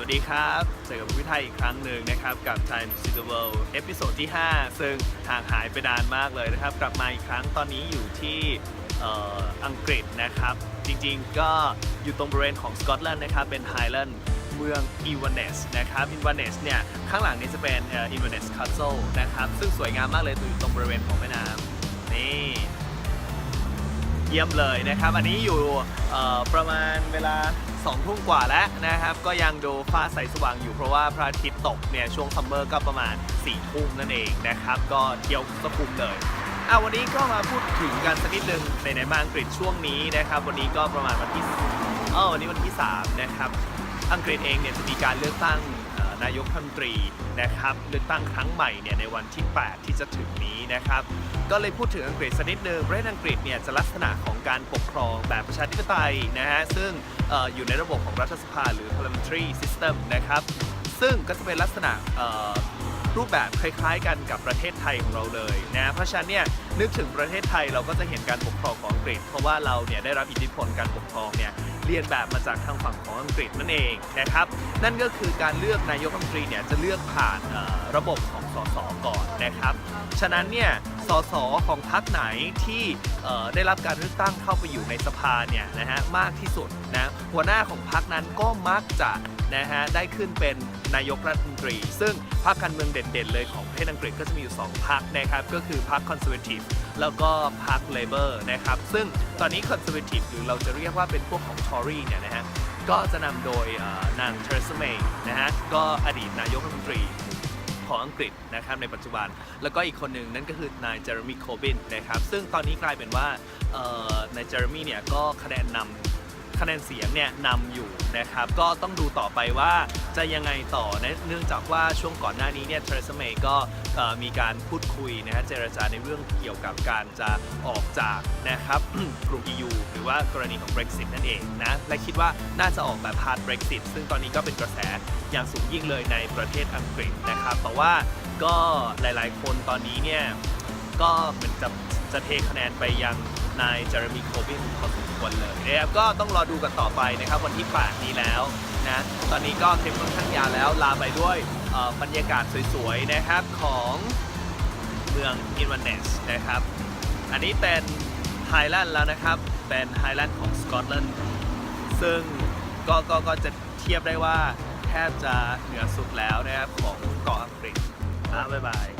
สวัสดีครับเจอกับวิทยอีกครั้งหนึ่งนะครับ กับ Time to See the World เอพิโซดที่ 5 ซึ่งห่างหายไปนานมากเลยนะครับ กลับมาอีกครั้งตอนนี้อยู่ที่เอ่ออังกฤษนะครับ จริงๆก็อยู่ตรงบริเวณของสกอตแลนด์นะครับ เป็นไฮแลนด์เมืองอีวานเนสนะครับอีวานเนสเนี่ย ข้างหลังนี้จะเป็นอีวานเนสคาสเซิลนะครับ ซึ่งสวยงามมากเลยอยู่ตรงบริเวณของแม่น้ำนี่ เยี่ยมเลยนะครับ อันนี้อยู่ประมาณเวลา2ทุ่มกว่าแล้วนะครับ ก็ยังดูฟ้าใสสว่างอยู่เพราะว่าพระอาทิตย์ตกเนี่ยช่วงซัมเมอร์ก็ประมาณ4ทุ่มนั่นเองนะครับ ก็เที่ยวสะพุมเลยอะวันนี้ก็มาพูดถึงกันสักนิดนึงในในมาอังกฤษช่วงนี้นะครับ วันนี้ก็ประมาณวันที่เออวันนี้วันที่3นะครับอังกฤษเองเนี่ยจะมีการเลือกตั้ง นายกรัฐมนตรีนะครับเลือกตั้งครั้งใหม่เนี่ยในวันที่ 8 ที่จะถึงนี้นะครับก็เลยพูดถึงอังกฤษสักนิดนึงประเทศอังกฤษเนี่ยจะลักษณะของการปกครองแบบประชาธิปไตยนะฮะซึ่งอออยู่ในระบบของรัฐสภาหรือ parliamentary system นะครับซึ่งก็จะเป็นลักษณะรูปแบบคล้ายๆ กันกับประเทศไทยของเราเลยนะเพราะฉะนั้นเนี่ยนึกถึงประเทศไทยเราก็จะเห็นการปกครองของอังกฤษ เพราะว่าเราเนี่ยได้รับอิทธิพลการปกครองเนี่ย เรียนแบบมาจากทางฝั่งของอังกฤษนั่นเองนะครับ นั่นก็คือการเลือกนายกรัฐมนตรีเนี่ยจะเลือกผ่านระบบของสสก่อนนะครับ ฉะนั้นเนี่ย สสของพรรคไหนที่ได้รับการเลือกตั้งเข้าไปอยู่ในสภาเนี่ยนะฮะมากที่สุดนะหัวหน้าของพรรคนั้นก็มักจะนะฮะได้ขึ้นเป็นนายกรัฐมนตรี ซึ่งพรรคการเมืองเด่นๆ เลยของประเทศอังกฤษก็จะมีอยู่ 2พรรคนะครับ ก็คือพรรคคอนเซอร์เวทีฟแล้วก็พรรคเลเบอร์นะครับ ซึ่งตอนนี้คอนเซอร์เวทีฟหรือเราจะเรียกว่าเป็นพวกของทอรีเนี่ยนะฮะก็จะนำโดยนางเทเรซาเมย์นะฮะก็อดีตนายกรัฐมนตรี ของอังกฤษนะครับในปัจจุบัน แล้วก็อีกคนหนึ่งนั่นก็คือนายเจอร์มีโคบินนะครับซึ่งตอนนี้กลายเป็นว่านายเจอร์มีเนี่ยก็คะแนนนำ คะแนนเสียงเนี่ยนำอยู่นะครับ ก็ต้องดูต่อไปว่าจะยังไงต่อนะเนื่องจากว่าช่วงก่อนหน้านี้เนี่ยเทเรซเมย์ก็มีการพูดคุยนะฮะเจรจาในเรื่องเกี่ยวกับการจะออกจากนะครับกลุ่ม EU หรือว่ากรณีของ Brexit นั่นเองนะ และคิดว่าน่าจะออกแบบ hard Brexit ซึ่งตอนนี้ก็เป็นกระแสอย่างสูงยิ่งเลยในประเทศอังกฤษนะครับแต่ว่าก็หลายๆ คนตอนนี้เนี่ยก็เหมือนจะจะเทคะแนนไปยัง นายเจอร์มีโคบินพอสมควรเลยนะครับก็ต้องรอดูกันต่อไปนะครับวันที่ 8 นี้แล้วนะตอนนี้ก็คลิปค่อนข้างยาวแล้วลาไปด้วยบรรยากาศสวยๆนะครับของเมืองอินวันเนสนะครับอันนี้เป็นไฮแลนด์แล้วนะครับ เป็นไฮแลนด์ของสกอตแลนด์ซึ่งก็ก็ก็จะเทียบได้ว่าแทบจะเหนือสุดแล้วนะครับของเกาะอังกฤษบ๊ายบาย